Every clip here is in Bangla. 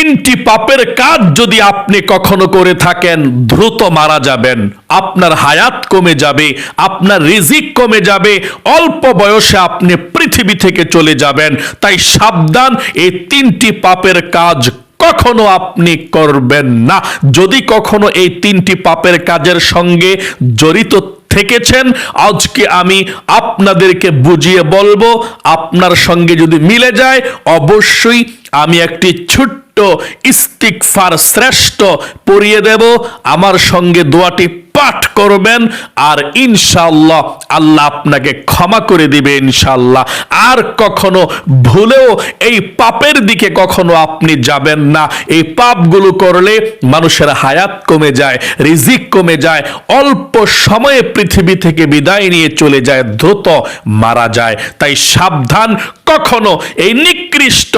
তিনটি পাপের কাজ যদি আপনি কখনো করে থাকেন, দ্রুত মারা যাবেন। আপনার হায়াত কমে যাবে, আপনার রিজিক কমে যাবে, অল্প বয়সে আপনি পৃথিবী থেকে চলে যাবেন। তাই সাবধান, এই তিনটি পাপের কাজ কখনো আপনি করবেন না। যদি কখনো এই তিনটি পাপের কাজের সঙ্গে জড়িত থেকেছেন, আজকে আমি আপনাদেরকে বুঝিয়ে বলব, আপনার সঙ্গে যদি মিলে যায়, অবশ্যই আমি একটি ছোট্ট ইস্তিকফার শ্রেষ্ঠ পড়িয়ে দেব। আমার সঙ্গে দোয়াটি পাঠ করবেন আর ইনশাল্লাহ আল্লাহ আপনাকে ক্ষমা করে দিবে ইনশাল্লাহ আর কখনো ভুলেও এই পাপের দিকে কখনো আপনি যাবেন না। এই পাপগুলো করলে মানুষের হায়াত কমে যায়, রিজিক কমে যায়, অল্প সময়ে পৃথিবী থেকে বিদায় নিয়ে চলে যায়, দ্রুত মারা যায়। তাই সাবধান, কখনো এই নিকৃষ্ট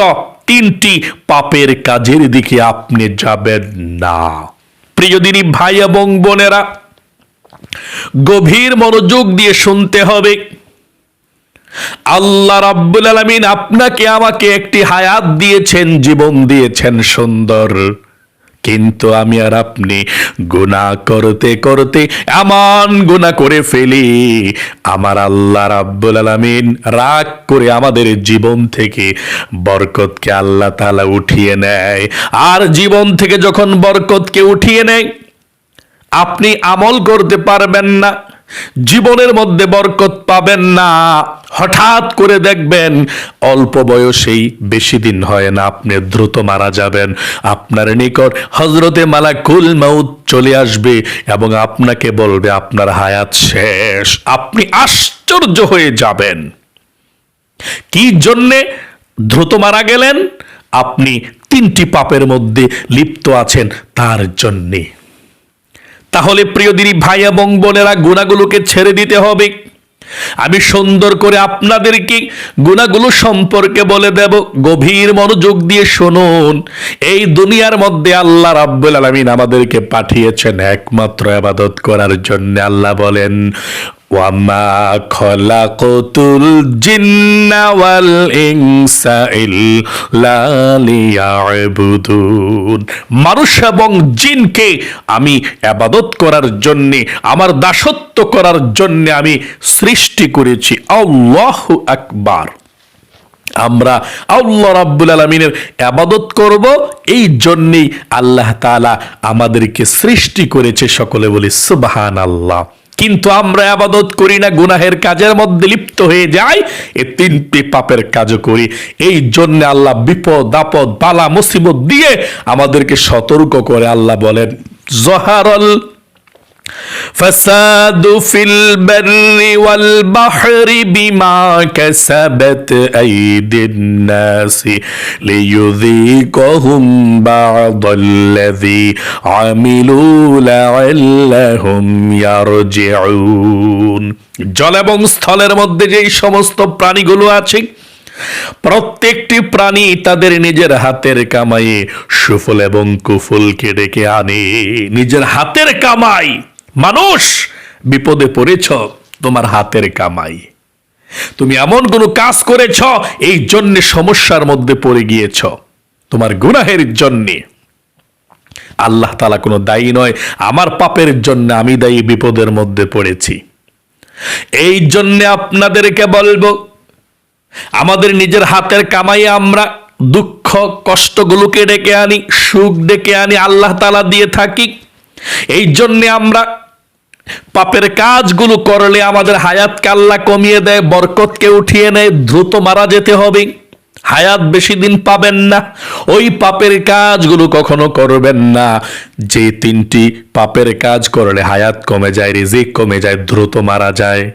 তিনটি পাপের কাজের দিকে আপনি যাবেন না। প্রিয়দিনী ভাই এবং বোনেরা, গভীর মনোযোগ দিয়ে শুনতে হবে। আল্লাহ রাব্বুল আলমিন আপনাকে আমাকে একটি হায়াত দিয়েছেন, জীবন দিয়েছেন সুন্দর। কিন্তু আমি আর আপনি গুণা করতে করতে এমন গুণা করে ফেলি। আমার আল্লাহ রাব্বুল আলামিন রাগ করে আমাদের জীবন থেকে বরকতকে আল্লাহ তাআলা উঠিয়ে নেয়। আর জীবন থেকে যখন বরকতকে উঠিয়ে নেয়, আপনি আমল করতে পারবেন না। জীবনের মধ্যে বরকত পাবেন না। হঠাৎ করে দেখবেন অল্প বয়সেই বেশি দিন হয় না, আপনি দ্রুত মারা যাবেন। আপনার নিকট হজরতে মালাকুল মাউত চলে আসবে এবং আপনাকে বলবে, আপনার হায়াত শেষ, আপনি আশ্চর্য হয়ে যাবেন। কি জন্যে দ্রুত মারা গেলেন? আপনি তিনটি পাপের মধ্যে লিপ্ত আছেন, তার জন্যে। তাহলে প্রিয় দিদি ভাই এবং বোনেরা, গুণাগুলোকে ছেড়ে দিতে হবে। আমি সুন্দর করে আপনাদেরকে গুণাগুলো সম্পর্কে বলে দেব। গভীর মনোযোগ দিয়ে শুনুন। এই দুনিয়ার মধ্যে আল্লাহ রাব্বুল আলামিন আমাদেরকে পাঠিয়েছেন একমাত্র আবাদত করার জন্য। আল্লাহ বলেন ওয়ামা খলাকতুল জিন্না মানুষ এবং জিনকে আমি আবাদত করার জন্যে, আমার দাসত্ব করার জন্যে আমি সৃষ্টি করেছি। আল্লাহু আকবার। আমরা আল্লাহ রাব্বুল আলমিনের আবাদত করব, এই জন্যেই আল্লাহ তাআলা আমাদেরকে সৃষ্টি করেছে সকলে বলি সুবাহান আল্লাহ কিন্তু আমরা আবাদত করি না, গুনাহের কাজের মধ্যে লিপ্ত হয়ে যাই, এ তিনটি পাপের কাজও করি। এই জন্য আল্লাহ বিপদ, আপদ, বালা, মুসিবত দিয়ে আমাদেরকে সতর্ক করে আল্লাহ বলেন, জহারল ফাসাদু ফিল বাররি ওয়াল বাহরি বিমা কাসাবাত আইদিন নাসি লিয়ুযীকহুম বা'দাল্লাযী আমিলু লাআল্লাহুম ইয়ারজিউন। জল এবং স্থলের মধ্যে যেই সমস্ত প্রাণীগুলো আছে, প্রত্যেকটি প্রাণী তাদের নিজের হাতের কামাইয়ে সুফল এবং কুফুলকে ডেকে আনে। নিজের হাতের কামাই মানুষ, বিপদে পড়েছ, তোমার হাতের কামাই। তুমি এমন কোনো কাজ করেছ, এই জন্য সমস্যার মধ্যে পড়ে গিয়েছ। তোমার গুনাহের জন্যে। আল্লাহ তালা কোনো দায়ী নয়, আমার পাপের জন্য আমি দায়ী, বিপদের মধ্যে পড়েছি। এই জন্যে আপনাদেরকে বলব, আমাদের নিজের হাতের কামাই আমরা দুঃখ, কষ্টগুলোকে ডেকে আনি, সুখ ডেকে আনি, আল্লাহ তালা দিয়ে থাকি। এই জন্যে আমরা পাপের কাজগুলো করলে আমাদের হায়াত কাল্লা কমিয়ে দেয়, বরকতকে উঠিয়ে নেয়, দ্রুত মারা যেতে হবে। হায়াত বেশি দিন পাবেন না, ওই পাপের কাজগুলো কখনো করবেন না। যে তিনটি পাপের কাজ করলে হায়াত কমে যায়, রিজিক কমে যায়, দ্রুত মারা যায়।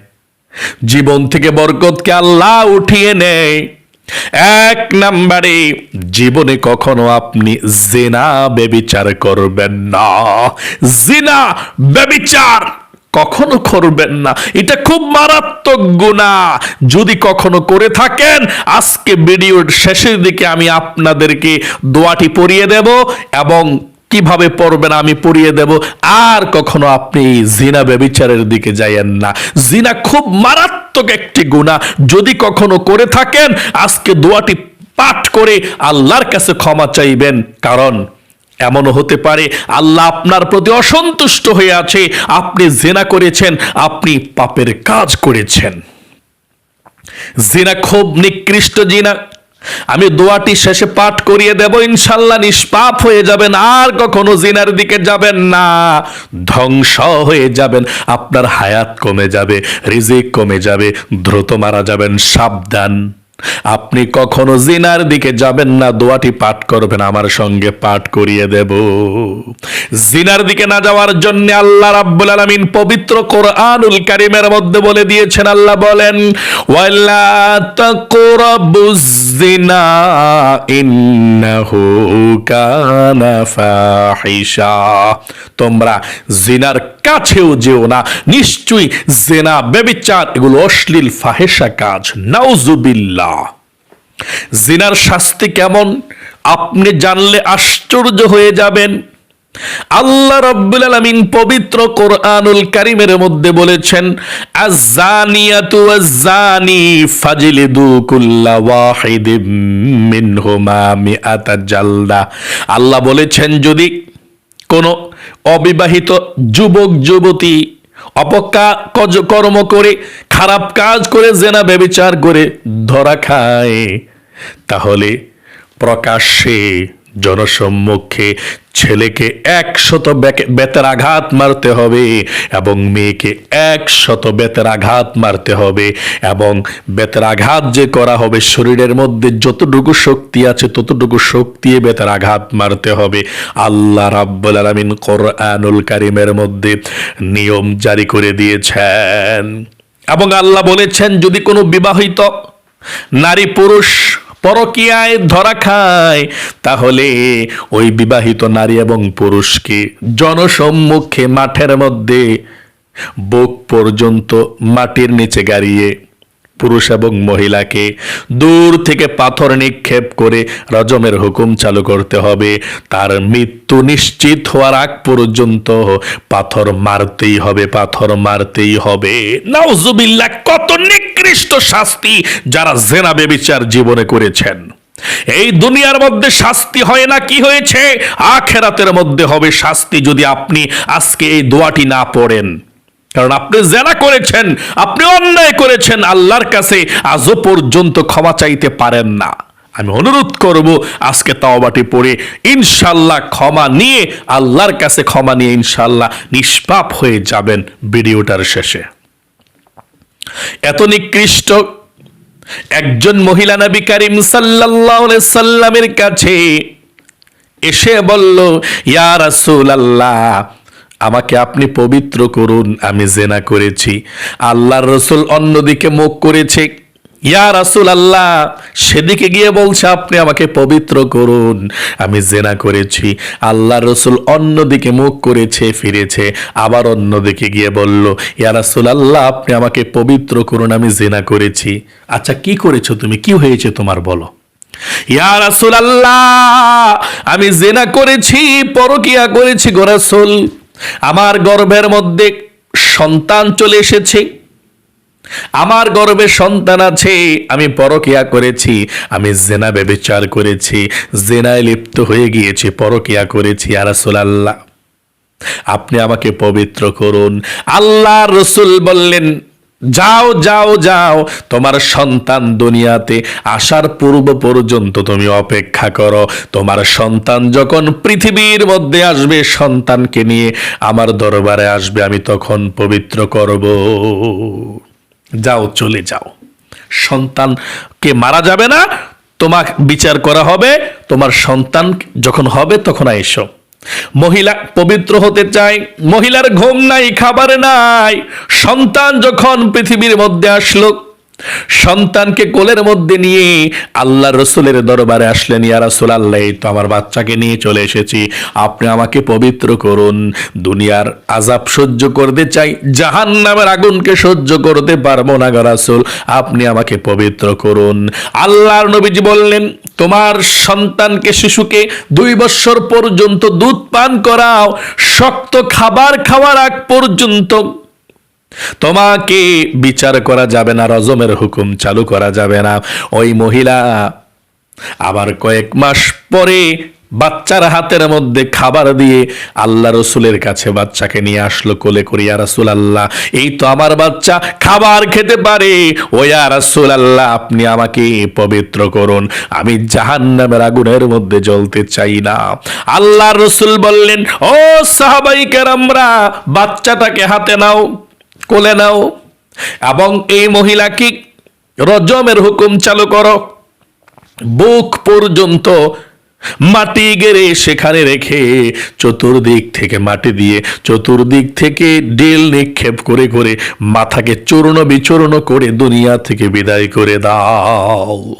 জীবন থেকে বরকতকে আল্লাহ উঠিয়ে নেয়। এক নাম্বারে, জীবনে কখনো আপনি জেনা বেবিচার করবেন না। জেনা বেবিচার কখনো করবেন না। এটা খুব মারাত্মক গুণা যদি কখনো করে থাকেন, আজকে ভিডিওর শেষের দিকে আমি আপনাদেরকে দোয়াটি পরিয়ে দেব এবং কীভাবে পড়বেন আমি পড়িয়ে দেব। আর কখনো আপনি জিনা বেবিচারের দিকে যাইয়েন না। জিনা খুব মারাত্মক একটি গুণা যদি কখনো করে থাকেন, আজকে দোয়াটি পাঠ করে আল্লাহর কাছে ক্ষমা চাইবেন। কারণ এমনও হতে পারে, আল্লাহ আপনার প্রতি অসন্তুষ্ট হয়ে আছে। আপনি জেনা করেছেন, আপনি পাপের কাজ করেছেন। জিনা খুব নিকৃষ্ট জিনা। আমি দোয়াটি শেষে পাঠ করিয়ে দেব, ইনশাল্লাহ নিষ্পাপ হয়ে যাবেন, আর কখনো জিনার দিকে যাবেন না, ধ্বংস হয়ে যাবেন, আপনার হায়াত কমে যাবে, রিজিক কমে যাবে, দ্রুত মারা যাবেন, সাবধান। আপনি কখনো জিনার দিকে যাবেন না, দোয়াটি পাঠ করবেন, আমার সঙ্গে পাঠ করিয়ে দেব। জিনার দিকে না যাওয়ার জন্য আল্লাহ রাব্বুল আলামিন পবিত্র কোরআনুল কারীমের মধ্যে বলে দিয়েছেন, আল্লাহ বলেন, ওয়ালা তাকরাবুজ জিনা ইন্নাহু কানা ফাহিশা। তোমরা জিনার কাছেও যেও না। নিশ্চয়ই জেনা বেবিচার এগুলো অশ্লীল ফাহেসা কাজ। নাউজুবিল্লাহ। জিনার শাস্তি কেমন? আপনি জানলে আশ্চর্য হয়ে যাবেন। আল্লাহ রাব্বুল আলামিন পবিত্র কোরআনুল কারীমের মধ্যে বলেছেন আয-যানিয়াতু ওয়াজ-যানি ফাজলিদু কুল্লা ওয়াহিদিম মিনহুমা মিআতা জালদা। আল্লাহ বলেছেন, যদি কোনো অবিবাহিত যুবক, যুবতী অপকা কর্ম করে, খারাপ কাজ করে, জেনা ব্যবিচার করে ধরা খায়। তাহলে প্রকাশ্যে জনসম্মুখে ছেলেকে একশত বেতের আঘাত মারতে হবে এবং মেয়েকে একশত বেতের আঘাত মারতে হবে এবং বেতের আঘাত যে করা হবে শরীরের মধ্যে যতটুকু শক্তি আছে ততটুকু শক্তি বেতের আঘাত মারতে হবে। আল্লাহ রাব্বুল আলামিন কোরআনুল কারিমের মধ্যে নিয়ম জারি করে দিয়েছেন এবং আল্লাহ বলেছেন, যদি কোনো বিবাহিত নারী পুরুষ পরকীয়ায় ধরা খায়, তাহলে ওই বিবাহিত নারী এবং পুরুষকে জনসম্মুখে মাঠের মধ্যে বুক পর্যন্ত মাটির নিচে গাড়িয়ে পুরুষ এবং মহিলাকে দূর থেকে পাথর নিক্ষেপ করে রজমের হুকুম চালু করতে হবে। তার মৃত্যু নিশ্চিত হওয়ার আগ পর্যন্ত পাথর মারতেই হবে, পাথর মারতেই হবে। নাউজুবিল্লাহ, কত নিকৃষ্ট শাস্তি যারা জেনা বেবিচার জীবনে করেছেন। এই দুনিয়ার মধ্যে শাস্তি হয় না, কি হয়েছে? আখেরাতের মধ্যে হবে শাস্তি যদি আপনি আজকে এই দোয়াটি না পড়েন। কারণ আপনি জেনা করেছেন, আপনি অন্যায় করেছেন, আল্লাহর কাছে আজও পর্যন্ত ক্ষমা চাইতে পারেন না। আমি অনুরোধ করব, আজকে তাওবাটি পড়ে ইনশাল্লাহ ক্ষমা নিয়ে, আল্লাহর কাছে ক্ষমা নিয়ে ইনশাল্লাহ নিষ্পাপ হয়ে যাবেন ভিডিওটার শেষে। এত নিকৃষ্ট একজন মহিলা নবী করিম আলাইহি সাল্লামের কাছে এসে বলল, ইয়া রাসূলুল্লাহ আমাকে আপনি পবিত্র করুন, আমি জেনা করেছি। আল্লাহর রসুল অন্যদিকে মুখ করেছে। ইয়া রাসূল আল্লাহ সেদিকে গিয়ে বলছে, আপনি আমাকে পবিত্র করুন, আমি জেনা করেছি। আল্লাহ রসুল অন্যদিকে মুখ করেছে, ফিরেছে, আবার অন্যদিকে গিয়ে বলল, ইয়া রাসুল আল্লাহ আপনি আমাকে পবিত্র করুন, আমি জেনা করেছি। আচ্ছা কি করেছ তুমি? কি হয়েছে তোমার, বলো? ইয়া রাসূলুল্লাহ, আমি জেনা করেছি, পরকিয়া করেছি গো রাসূল। আমার গর্ভের মধ্যে সন্তান চলে এসেছে। আমার গর্বে সন্তান আছে, আমি পরকিয়া করেছি, আমি জেনা বেবিচার করেছি, জেনায় লিপ্ত হয়ে গিয়েছি, পরকিয়া করেছি আর রাসূলুল্লাহ। আপনি আমাকে পবিত্র করুন। আল্লাহ রসুল বললেন যাও যাও যাও, তোমার সন্তান দুনিয়াতে আসার পূর্ব পর্যন্ত তুমি অপেক্ষা করো। তোমার সন্তান যখন পৃথিবীর মধ্যে আসবে, সন্তানকে নিয়ে আমার দরবারে আসবে, আমি তখন পবিত্র করব। যাও, চলে যাও। সন্তানকে মারা যাবে না, তোমাক বিচার করা হবে। তোমার সন্তান যখন হবে, তখন এসো। মহিলা পবিত্র হতে চায় মহিলার ঘুম নাই খাবার নাই। সন্তান যখন পৃথিবীর মধ্যে আসলো সন্তানকে কোলের মধ্যে নিয়ে আল্লাহ রসুলের দরবারে আসলেন, ইয়া রাসূল আল্লাহ তো আমার বাচ্চাকে নিয়ে চলে এসেছি। আপনি আমাকে পবিত্র করুন। দুনিয়ার আজাব সহ্য করতে চাই জাহান নামের আগুনকে সহ্য করতে পারব না, গো রাসূল। আপনি আমাকে পবিত্র করুন। আল্লাহর নবীজি বললেন, তোমার সন্তানকে, শিশুকে দুই বছর পর্যন্ত দুধ পান করাও, শক্ত খাবার খাওয়ার আগ পর্যন্ত তোমাকে বিচার করা যাবে না, রজমের হুকুম চালু করা যাবে না। ওই মহিলা আবার কয়েক মাস পরে বাচ্চার হাতের মধ্যে খাবার দিয়ে আল্লাহ রসুলের কাছে বাচ্চাকে নিয়ে আসলো কোলে করিয়া রাসুল আল্লাহ এই তো আমার বাচ্চা, খাবার খেতে পারে। ওয়া রাসুল আল্লাহ আপনি আমাকে পবিত্র করুন। আমি জাহান্নামের আগুনের মধ্যে জ্বলতে চাই না। আল্লাহ রসুল বললেন, ও সাহাবাই কেরামরা, বাচ্চাটাকে হাতে নাও। কোলে নাও। এবং এই মহিলাকে রজমের হুকুম চালু করো। বুক পর্যন্ত মাটি গেড়ে সেখানে রেখে চতুর্দিক থেকে মাটি দিয়ে চতুর্দিক থেকে ডেল নিক্ষেপ করে করে মাথাকে চূর্ণ বিচূর্ণ করে দুনিয়া থেকে বিদায় করে দাও।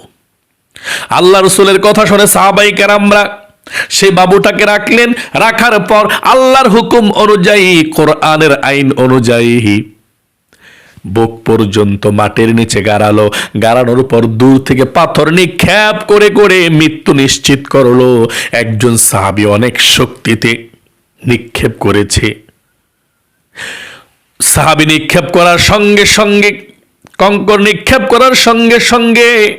আল্লাহ রসুলের কথা শুনে সাহাবাই কেরামরা সে বাবুটাকে রাখলেন। রাখার পর আল্লাহর হুকুম অনুযায়ী, কোরআনের আইন অনুযায়ী বুক পর্যন্ত মাটির নিচে গাড়ালো। গাড়ানোর পর দূর থেকে পাথর নিক্ষেপ করে করে মৃত্যু নিশ্চিত করল। একজন সাহাবি অনেক শক্তিতে নিক্ষেপ করেছে। সাহাবি নিক্ষেপ করার সঙ্গে সঙ্গে, কঙ্কর নিক্ষেপ করার সঙ্গে সঙ্গে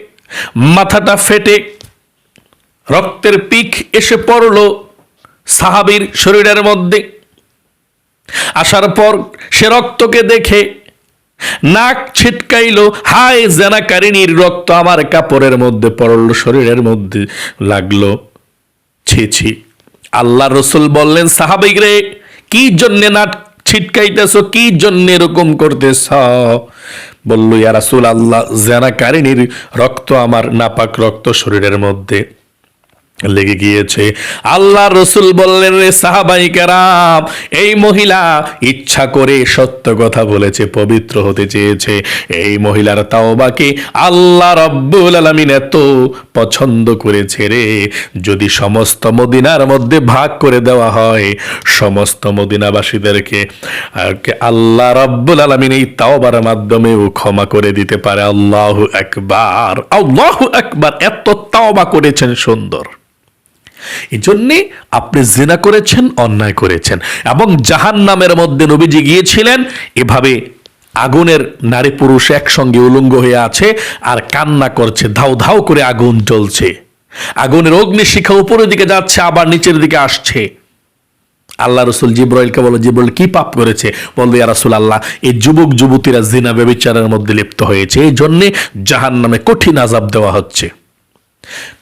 মাথাটা ফেটে, রক্তের পিক এসে পড়ল সাহাবির শরীরের মধ্যে। আসার পর সে রক্তকে দেখে নাক ছিটকাইলো, হায় জেনাকারিনীর রক্ত আমার কাপড়ের মধ্যে পড়ল, শরীরের মধ্যে লাগল। ছি ছি। আল্লাহ রসুল বললেন সাহাবিক রে, কি জন্যে নাক ছিটকাইতেছ? কি জন্য এরকম করতেছ? বলল, ইয়া রাসূল আল্লাহ জেনাকারিনীর রক্ত আমার নাপাক রক্ত শরীরের মধ্যে লেগে গিয়েছে। আল্লাহ রসুল বললেন রে সাহাবাই কারাম, এই মহিলা ইচ্ছা করে সত্য কথা বলেছে, পবিত্র হতে চেয়েছে। এই মহিলার তাওবাকে আল্লাহ রব্বুল আলমিন এত পছন্দ করেছে রে? যদি সমস্ত মদিনার মধ্যে ভাগ করে দেওয়া হয়, সমস্ত মদিনাবাসীদেরকে আল্লাহ রব্বুল আলমিন এই তাওবার মাধ্যমেও ক্ষমা করে দিতে পারে। আল্লাহ একবার আল্লাহ একবার এত তাওবা করেছেন সুন্দর। এই জন্যে আপনি জেনা করেছেন, অন্যায় করেছেন। এবং জাহান নামের মধ্যে নবীজি গিয়েছিলেন, এভাবে আগুনের নারী পুরুষ একসঙ্গে উলঙ্গ হয়ে আছে আর কান্না করছে, ধাও ধাও করে আগুন জ্বলছে। আগুনের অগ্নিশিখা উপরের দিকে যাচ্ছে, আবার নিচের দিকে আসছে। আল্লাহ রসুল জিব্রাইলকে বলো জিব্রাইল, কি পাপ করেছে? বলল, ইয়া রাসূল আল্লাহ এই যুবক যুবতীরা জিনা ব্যবিচারের মধ্যে লিপ্ত হয়েছে। এই জন্যে জাহান নামে কঠিন আজাব দেওয়া হচ্ছে।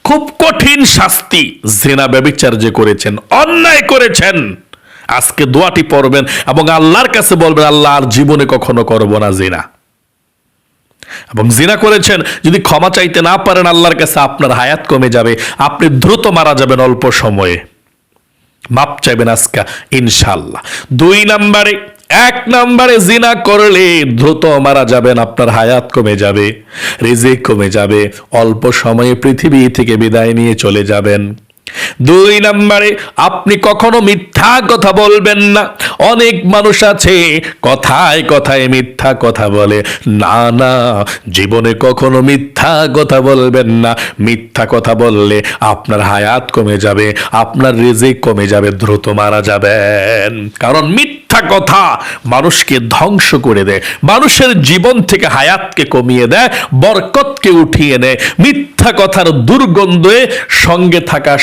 খুব কঠিন শাস্তি জেনা ব্যবিচার যে করেছেন, অন্যায় করেছেন। আজকে দোয়াটি পড়বেন এবং আল্লাহর কাছে বলবেন, আল্লাহ জীবনে কখনো করব না জেনা। এবং জিনা করেছেন, যদি ক্ষমা চাইতে না পারেন, আল্লাহর কাছে আপনার হায়াত কমে যাবে, আপনি দ্রুত মারা যাবেন অল্প সময়ে। মাপ চাইবেন আজকা ইনশাল্লাহ দুই নম্বরে এক নম্বরে জিনা করলে দ্রুত মারা যাবেন, আপনার হায়াত কমে যাবে, রিজিক কমে যাবে, অল্প সময়ে পৃথিবী থেকে বিদায় নিয়ে চলে যাবেন। দুই নম্বরে, আপনি কখনো মিথ্যা কথা বলবেন না। অনেক মানুষ আছে, কথায় কথায় মিথ্যা কথা বলে। না না, জীবনে কখনো মিথ্যা কথা বলবেন না। মিথ্যা কথা বললে আপনার হায়াত কমে যাবে, আপনার রিজিক কমে যাবে, দ্রুত মারা যাবেন। কারণ মিথ্যা কথা মানুষকে ধ্বংস করে দেয়, মানুষের জীবন থেকে হায়াতকে কমিয়ে দেয়, বরকতকে উঠিয়ে নেয়। মিথ্যা কথার দুর্গন্ধে সঙ্গে থাকা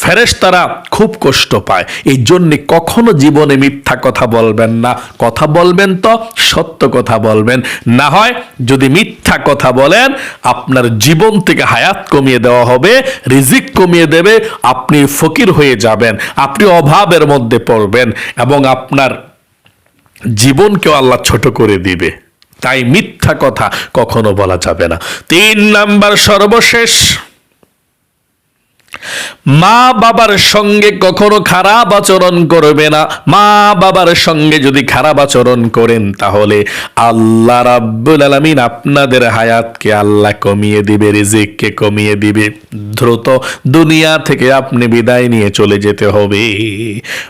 ফেরেশতারা খুব কষ্ট পায়। এই জন্যে কখনো জীবনে মিথ্যা কথা বলবেন না। কথা বলবেন তো, সত্য কথা বলবেন। না হয় যদি মিথ্যা কথা বলেন, আপনার জীবন থেকে হায়াত কমিয়ে দেওয়া হবে, রিজিক কমিয়ে দেবে, আপনি ফকির হয়ে যাবেন, আপনি অভাবের মধ্যে পড়বেন এবং আপনার জীবনকেও আল্লাহ ছোট করে দিবে। তাই মিথ্যা কথা কখনো বলা যাবে না। তিন নাম্বার সর্বশেষ। মা বাবার সঙ্গে কখনো খারাপ আচরণ করবে না। মা বাবার সঙ্গে যদি খারাপ আচরণ করেন, তাহলে আল্লাহ রাব্বুল আলামিন আপনাদের হায়াতকে আল্লাহ কমিয়ে দিবে, রিজিককে কমিয়ে দিবে। দ্রুত দুনিয়া থেকে আপনি বিদায় নিয়ে চলে যেতে হবে।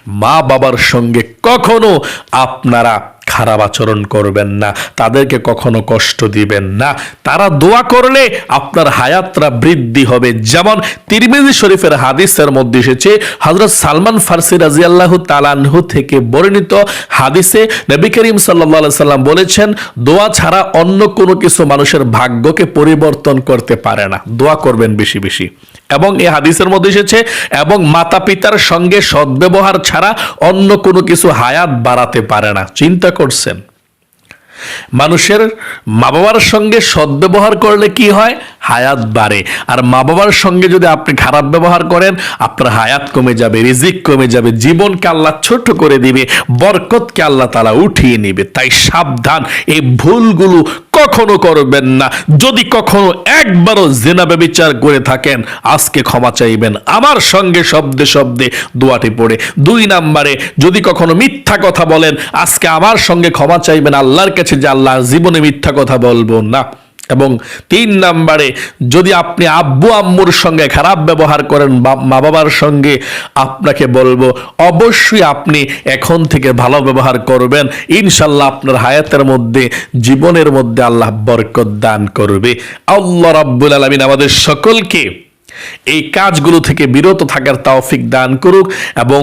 মা বাবার সঙ্গে কখনো আপনারা খারাপ আচরণ করবেন না, তাদেরকে কখনো কষ্ট দিবেন না। তারা দোয়া করলে আপনার হায়াতরা বৃদ্ধি হবে। যেমন তিরমিজি শরীফের হাদিসের মধ্যে এসেছে হজরত সালমান ফার্সি রাজি আল্লাহ তালানহু থেকে বর্ণিত হাদিসে নবী করিম সাল্লা সাল্লাম বলেছেন, দোয়া ছাড়া অন্য কোনো কিছু মানুষের ভাগ্যকে পরিবর্তন করতে পারে না। দোয়া করবেন বেশি বেশি। এবং এই হাদিসের মধ্যে এসেছে, এবং মাতা পিতার সঙ্গে সদ্ব্যবহার ছাড়া অন্য কোনো কিছু হায়াত বাড়াতে পারে না। চিন্তা করছেন। মানুষের মা বাবার সঙ্গে সদ্ব্যবহার করলে কি হয়? হায়াত বাড়ে। আর মা বাবার সঙ্গে যদি আপনি খারাপ ব্যবহার করেন, আপনার হায়াত কমে যাবে, রিজিক কমে যাবে, জীবনকে আল্লাহ ছোট করে দিবে, বরকতকে আল্লাহ তালা উঠিয়ে নিবে। তাই সাবধান, এই ভুলগুলো কখনো করবেন না। যদি কখনো একবারও জেনা ব্যবচার করে থাকেন, আজকে ক্ষমা চাইবেন। আমার সঙ্গে শব্দে শব্দে দোয়াটি পড়ে। দুই নাম্বারে, যদি কখনো মিথ্যা কথা বলেন, আজকে আমার সঙ্গে ক্ষমা চাইবেন। আল্লাহর কাছে যে আল্লাহ জীবনে মিথ্যা কথা বলব না। এবং তিন নাম্বারে, যদি আপনি আব্বু আম্মুর সঙ্গে খারাপ ব্যবহার করেন মা বাবার সঙ্গে, আপনাকে বলব, অবশ্যই আপনি এখন থেকে ভালো ব্যবহার করবেন। ইনশাল্লাহ আপনার হায়াতের মধ্যে, জীবনের মধ্যে আল্লাহ বরকত দান করবে। আল্লাহ রাব্বুল আলমিন আমাদের সকলকে এই কাজগুলো থেকে বিরত থাকার তাওফিক দান করুক এবং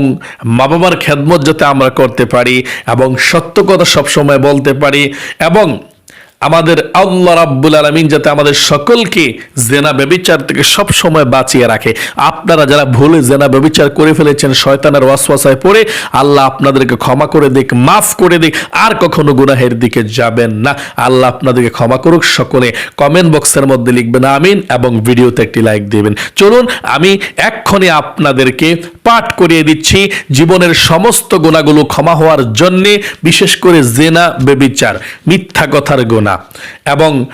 মা বাবার খেদমত যাতে আমরা করতে পারি এবং সত্য কথা সবসময় বলতে পারি এবং আমাদের আল্লাহ রাব্বুল আলমিন যাতে আমাদের সকলকে জেনা ব্যবিচার থেকে সব সময় বাঁচিয়ে রাখে। আপনারা যারা ভুলে জেনা ব্যবিচার করে ফেলেছেন, শয়তানের ওয়াসওয়াসায় পড়ে, আল্লাহ আপনাদেরকে ক্ষমা করে দিক, মাফ করে দিক, আর কখনো গুনাহের দিকে যাবেন না। আল্লাহ আপনাদেরকে ক্ষমা করুক, সকলে কমেন্ট বক্সের মধ্যে লিখবেন আমিন এবং ভিডিওতে একটি লাইক দেবেন। চলুন, আমি এক্ষণে আপনাদেরকে পাঠ করিয়ে দিচ্ছি জীবনের সমস্ত গুণাগুলো ক্ষমা হওয়ার জন্যে, বিশেষ করে জেনা বেবিচার মিথ্যা কথার গুণা এবং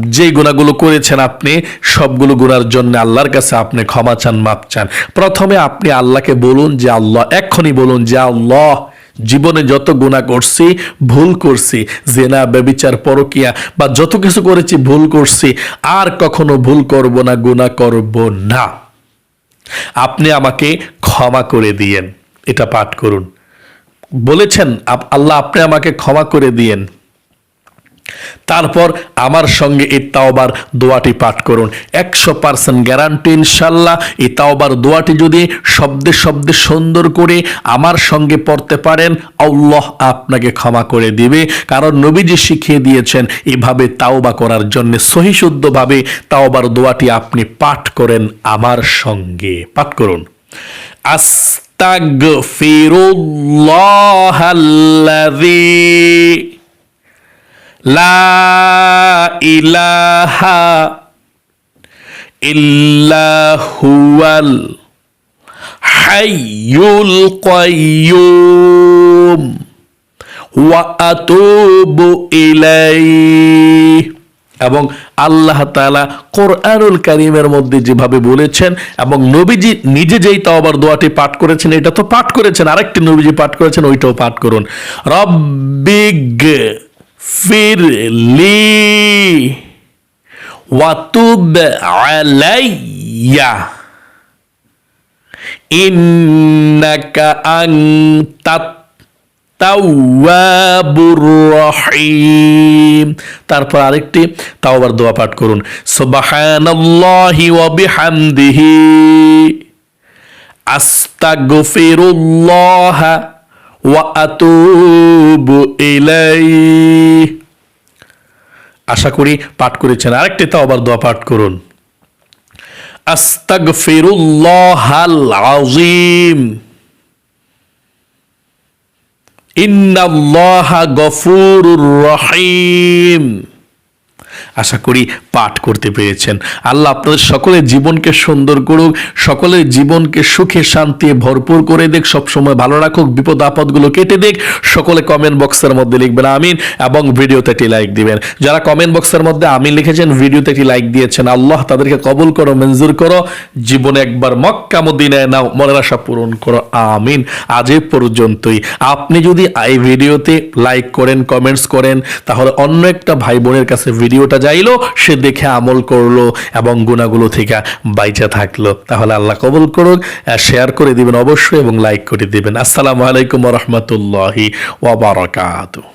যে গুণাগুলো করেছেন আপনি, সবগুলো গুণার জন্য আল্লাহর কাছে আপনি ক্ষমা চান মাপ চান। প্রথমে আপনি আল্লাহকে বলুন যে, আল্লাহ, এক্ষুনি বলুন যে, আল্লাহ, জীবনে যত গুণা করছি, ভুল করছি, জেনা বেবিচার পরকিয়া, বা যত কিছু করেছি, ভুল করছি, আর কখনো ভুল করব না গুণা করব না। আপনি আমাকে ক্ষমা করে দিয়েন। এটা পাঠ করুন। বলেছেন আল্লাহ, আপনি আমাকে ক্ষমা করে দিয়েন। তারপর আমার সঙ্গে এই তাওবার দোয়াটি পাঠ করুন। একশো পার্সেন্ট গ্যারান্টি ইনশাল্লাহ। এই তাওবার দোয়াটি যদি শব্দে শব্দে সুন্দর করে আমার সঙ্গে পড়তে পারেন, আল্লাহ আপনাকে ক্ষমা করে দিবে। কারণ নবীজি শিখিয়ে দিয়েছেন, এভাবে তাওবা করার জন্য সহিশুদ্ধভাবে তাওবার দোয়াটি আপনি পাঠ করেন আমার সঙ্গে। পাঠ করুন। আস্তাগফিরুল্লাহাল্লাযী লা ইলাহা ইল্লা হুয়াল হাইয়ুল কাইয়ুম ওয়া আতুবু ইলাইহি। এবং আল্লাহ তালা কোরআনুল কারীমের মধ্যে যেভাবে বলেছেন এবং নবীজি নিজে যেই তাওবার দোয়াটি পাঠ করেছেন, এটা তো পাঠ করেছেন, আরেকটি নবীজি পাঠ করেছেন, ওইটাও পাঠ করুন। রব্বিগ ফিরলি ওয়াতুব আলাইয়া ইন্নাকা আনতাত তাওয়াবুর রহিম তারপর আরেকটি তাওবার দোয়া পাঠ করুন। সুবহানাল্লাহি ওয়া বিহামদিহি। আস্তাগফিরুল্লাহ ওয়া আতুবু ইলাইহি। আশা করি পাঠ করেছেন। আরেকটি তাওবার দোয়া পাঠ করুন। আস্তাগফিরুল্লাহাল আযীম। ইন্নাল্লাহা গফুরুর রহিম। আশা করি পাঠ করতে পেরেছেন। আল্লাহ আপনাদের সকলের জীবনকে সুন্দর করুক, সকলের জীবনকে সুখে শান্তি ভরপুর করে দেখ, সবসময় ভালো রাখুক, বিপদ আপদগুলো কেটে দেখ, সকলে কমেন্ট বক্সের মধ্যে লিখবেন, আমিন, এবং ভিডিওতে একটি লাইক দিবেন। যারা কমেন্ট বক্সের মধ্যে আমিন লিখেছেন, ভিডিওতে একটি লাইক দিয়েছেন, আল্লাহ তাদেরকে কবুল করো, মঞ্জুর করো, জীবনে একবার মক্কা, মদিনায় নাও, মনের আশা পূরণ করো, আমিন। আজ পর্যন্তই। আপনি যদি এই ভিডিওতে লাইক করেন কমেন্টস করেন, তাহলে অন্য একটা ভাই বোনের কাছে ভিডিওটা যাইলো, সে দেখে আমল করল এবং গুণাগুলো থেকে বাইচা থাকল। তাহলে আল্লাহ কবল করুক শেয়ার করে দিবেন অবশ্যই এবং লাইক করে দিবেন। আসসালামু আলাইকুম রহমতুল্লাহি ওয়াবারাকাতু